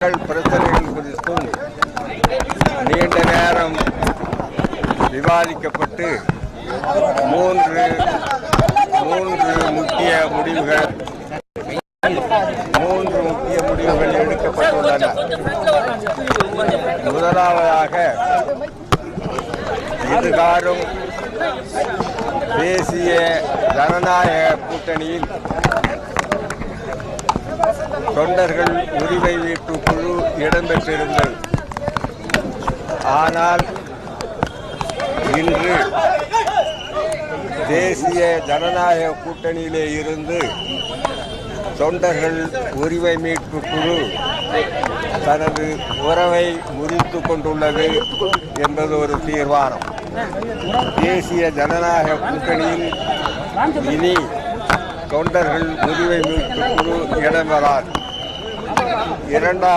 பிரச்சனைகள் குறித்தும் நீண்ட நேரம் விவாதிக்கப்பட்டு மூன்று மூன்று முக்கிய முடிவுகள் மூன்று முக்கிய முடிவுகள் எடுக்கப்பட்டுள்ளன. முதலாவதாக இதுகாரும் தேசிய ஜனநாயக கூட்டணியில் தொண்டர்கள் உரிமை மீட்பு குழு இடம்பெற்றிருந்தது. ஆனால் இன்று தேசிய ஜனநாயக கூட்டணியிலே இருந்து தொண்டர்கள் உரிமை மீட்பு குழு தனது உறவை முறித்து கொண்டுள்ளது என்பது ஒரு தீர்மானம். தேசிய ஜனநாயக கூட்டணியில் இனி தொண்டர்கள் உரிமை மீட்பு குழு இடம்பெறாது இரண்டாவது